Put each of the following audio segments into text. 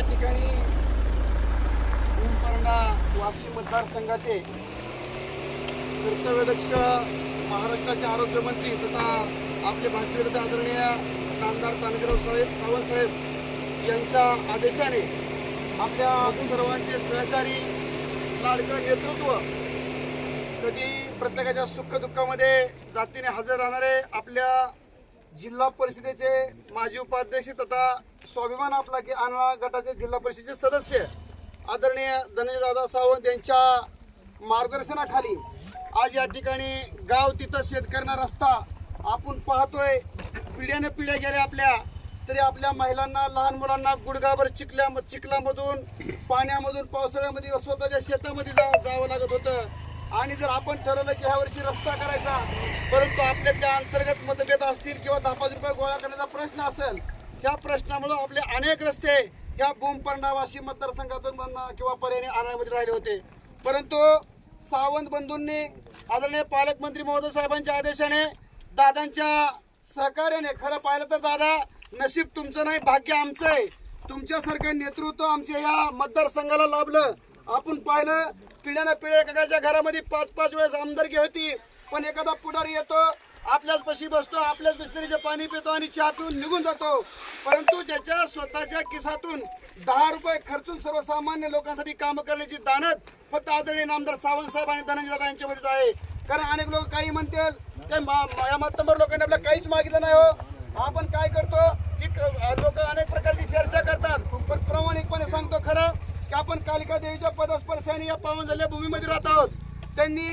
या ठिकाणी भूमपर्णा वाशिम मतदारसंघाचे कर्तव्यदक्ष महाराष्ट्राचे आरोग्यमंत्री तथा आपले भाजपविरुद्ध आदरणीय नामदार तानजीराव साहेब सावंत साहेब यांच्या आदेशाने आपल्या सर्वांचे सहकारी लाडकं नेतृत्व कधी प्रत्येकाच्या सुखदुःखामध्ये जातीने हजर राहणारे आपल्या जिल्हा परिषदेचे माजी उपाध्यक्ष तथा स्वाभिमान आपला की आणा गटाचे जिल्हा परिषदेचे सदस्य आदरणीय धनंजयदादा सावंत यांच्या मार्गदर्शनाखाली आज या ठिकाणी गाव तिथं शेतकऱ्यांना रस्ता आपण पाहतोय. पिढ्याने पिढ्या गेल्या आपल्या तरी आपल्या महिलांना लहान मुलांना गुडगाभर चिखल्या चिखलामधून पाण्यामधून पावसाळ्यामध्ये स्वतःच्या शेतामध्ये जा जावं लागत होतं. आणि जर आपण ठरवलं की ह्या वर्षी रस्ता करायचा परंतु आपल्यातल्या अंतर्गत मतभेद असतील किंवा दहा पाच रुपये गोळा करण्याचा प्रश्न असेल ह्या प्रश्नामुळे आपले अनेक रस्ते ह्या बोंबपर्णा मतदारसंघातून म्हणा किंवा पर्यायी आणायमध्ये राहिले होते. परंतु सावंत बंधूंनी आदरणीय पालकमंत्री महोदय साहेबांच्या आदेशाने दादांच्या सहकार्याने खरं पाहिलं तर दादा नशीब तुमचं नाही भाग्य आमचं आहे. तुमच्यासारखं नेतृत्व आमच्या या मतदारसंघाला लाभलं. आपण पाहिलं पिढ्यानं पिढ्या एकाच्या घरामध्ये पाच पाच वेळेस आमदारकी होती. पण एखादा पुढारी येतो आपल्याच पशी बसतो आपल्याच बिस्लरीचं पाणी पितो आणि चहा पिऊन निघून जातो. परंतु ज्याच्या स्वतःच्या किसातून दहा रुपये खर्चून सर्वसामान्य लोकांसाठी कामं करण्याची दानत फक्त आदरणीय नामदार सावंत साहेब आणि धनंजय दादा यांच्यामध्येच आहे. कारण अनेक लोक काही म्हणतील ते मा- या मातंबर लोकांनी आपल्याला काहीच मागितलं नाही हो. आपण काय करतो की लोक अनेक प्रकारची चर्चा करतात. पण प्रामाणिकपणे सांगतो खरं की आपण कालिका देवीच्या पदस्पर्शाने या पावन झालेल्या भूमीमध्ये राहत आहोत. त्यांनी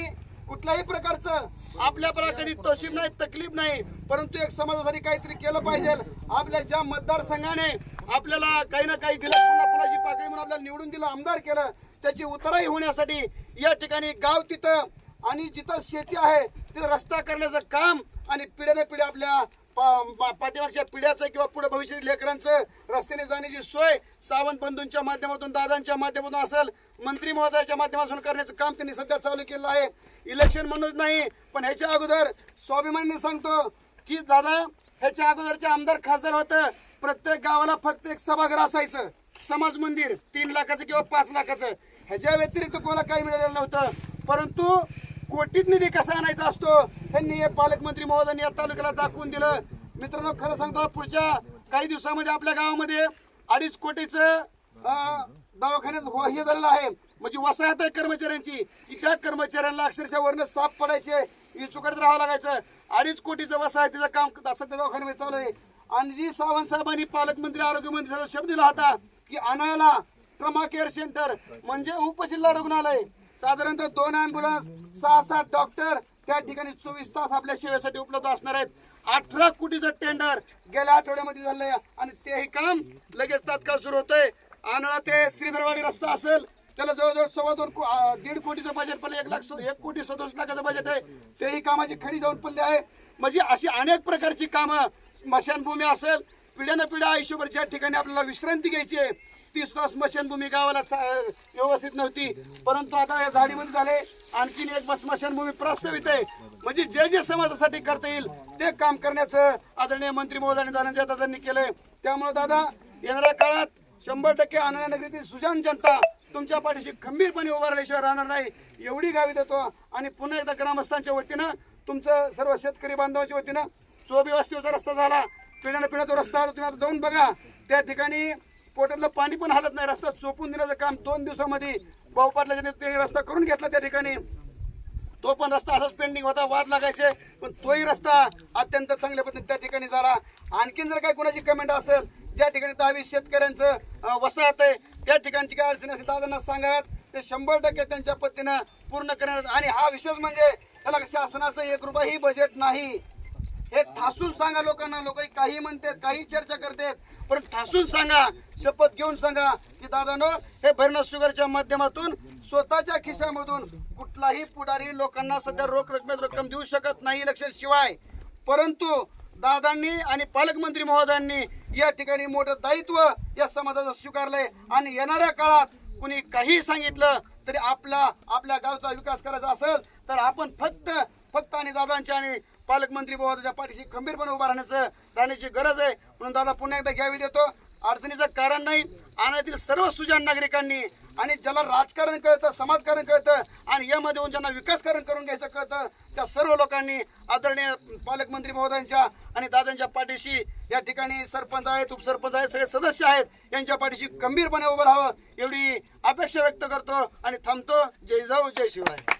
कुठल्याही प्रकारचं आपल्याला कधी तोशीब नाही तकलीफ नाही परंतु एक समाजासाठी काहीतरी केलं पाहिजे. आपल्या ज्या मतदारसंघाने आपल्याला काही ना काही दिलं पुन्हा फुलाची पाकळी म्हणून आपल्याला निवडून दिलं आमदार केलं त्याची उतराई होण्यासाठी या ठिकाणी गाव तिथं आणि जिथं शेती आहे तिथं रस्ता करण्याचं काम आणि पिढ्याने पिढ्या आपल्या पाठीमागच्या पिढ्याचं किंवा पुढे भविष्यातील लेकरांचं रस्त्याने जाण्याची सोय सावंत बंधूंच्या माध्यमातून दादांच्या माध्यमातून असेल मंत्री महोदयाच्या माध्यमातून करण्याचं काम त्यांनी सध्या चालू केलं आहे. इलेक्शन म्हणूनच नाही पण ह्याच्या अगोदर स्वाभिमानीने सांगतो की दादा ह्याच्या अगोदरचे आमदार खासदार होतं. प्रत्येक गावाला फक्त एक सभागृह असायचं. समाज मंदिर तीन लाखाचं किंवा पाच लाखाचं. ह्याच्या व्यतिरिक्त कोणाला काही मिळालेलं नव्हतं. परंतु कोटीत निधी कसा आणायचा असतो? ह्यांनी हे पालकमंत्री महोदयांनी या तालुक्याला दाखवून दिलं. मित्रांनो खरं सांगतो पुढच्या काही दिवसामध्ये आपल्या गावामध्ये अडीच कोटीचं दवाखान्यात हे झालेलं आहे. म्हणजे वसाहत आहे कर्मचाऱ्यांची. की त्या कर्मचाऱ्यांना अक्षरशः वरनं साफ पडायचे. चुकत राहावं लागायचं. अडीच कोटीचं वसाहतीचं काम सध्या दवाखान्यामध्ये चालू आहे. आणि जी सावंत साहेबांनी पालकमंत्री आरोग्यमंत्री झाला शब्द दिला होता की आणायला ट्रमा केअर सेंटर म्हणजे उपजिल्हा रुग्णालय. साधारणतः दोन अँब्युलन्स सहा सात डॉक्टर त्या ठिकाणी चोवीस तास आपल्या सेवेसाठी उपलब्ध असणार आहेत. अठरा कोटीचं टेंडर गेल्या आठवड्यामध्ये झालंय आणि तेही काम लगेच तात्काळ सुरू होतंय. आनळा ते श्रीधरवाडी रस्ता असेल त्याला जवळजवळ सव्वा दोन को- दीड कोटीचं बजेट पडलं एक लाख एक कोटी सदोष लाखाचं बजेट आहे. तेही कामाची खडी जाऊन पडली आहे. म्हणजे अशी अनेक प्रकारची कामं स्मशानभूमी असेल पिढ्यानं पिढ्या आयुष्यभर ज्या ठिकाणी आपल्याला विश्रांती घ्यायची आहे ती सुद्धा स्मशानभूमी गावाला चा- व्यवस्थित नव्हती. परंतु आता या झाडीमध्ये झाले. आणखीन एक बस स्मशानभूमी प्रस्तावित आहे. म्हणजे जे जे समाजासाठी करता येईल ते काम करण्याचं आदरणीय मंत्री महोदयांनी धनंजय दादांनी केलंय. त्यामुळे दादा येणाऱ्या काळात शंभर टक्के आनंद नगरीतील सुजान जनता तुमच्या पाठीशी खंबीरपणे उभा राहिल्याशिवाय राहणार नाही. एवढी गावी देतो. आणि पुन्हा एकदा ग्रामस्थांच्या वतीनं तुमचं सर्व शेतकरी बांधवांच्या वतीनं चोबी वस्तीचा रस्ता झाला. पिण्यानं पिण्याचा रस्ता तुम्ही आता जाऊन बघा. त्या ठिकाणी पोटातलं पाणी पण हालत नाही. रस्ता चोपून देण्याचं काम दोन दिवसामध्ये भाऊ पाटलाच्या ते रस्ता करून घेतला त्या ठिकाणी. तो पण रस्ता असाच पेंडिंग होता. वाद लागायचे पण तोही रस्ता अत्यंत चांगल्या पद्धतीने त्या ठिकाणी झाला. आणखीन जर काही कोणाची कमेंट असेल ज्या ठिकाणी दहावी शेतकऱ्यांचं वसाहत आहे त्या ठिकाणची काय अडचणी असेल दादांना सांगाव्यात. ते शंभर टक्के त्यांच्या पद्धतीनं पूर्ण करण्यात आणि हा विशेष म्हणजे त्याला शासनाचं एक रुपयाही बजेट नाही. हे ठासून सांगा लोकांना. लोक काही म्हणतात काही चर्चा करतात पण ठासून सांगा शपथ घेऊन सांगा की दादानो हे भरणा शुगरच्या माध्यमातून स्वतःच्या खिशामधून कुठलाही पुढारी लोकांना सध्या रोख रकमेत रक्कम देऊ शकत नाही इलेक्शन शिवाय परंतु दादांनी आणि पालकमंत्री महोदयांनी या ठिकाणी मोठं दायित्व या समाजाचं स्वीकारलंय. आणि येणाऱ्या काळात कुणी काही सांगितलं तरी आपला आपल्या गावचा विकास करायचा असेल तर आपण फक्त फक्त आणि दादांच्या आणि पालकमंत्री महोदयाच्या पाठीशी खंबीरपणे उभा राहण्याचं राहण्याची गरज आहे. म्हणून दादा पुन्हा एकदा घ्यावी देतो. अडचणीचं कारण नाही. आणण्यातील सर्व सुजाण नागरिकांनी आणि ज्याला राजकारण कळतं समाजकारण कळतं आणि यामध्ये येऊन ज्यांना विकासकारण करून घ्यायचं कळतं त्या सर्व लोकांनी आदरणीय पालकमंत्री महोदयांच्या आणि दादांच्या पाठीशी या ठिकाणी सरपंच आहेत उपसरपंच आहेत सगळे सदस्य आहेत यांच्या पाठीशी गंभीरपणे उभं राहावं एवढी अपेक्षा व्यक्त करतो आणि थांबतो. जय जाऊ जय शिवराय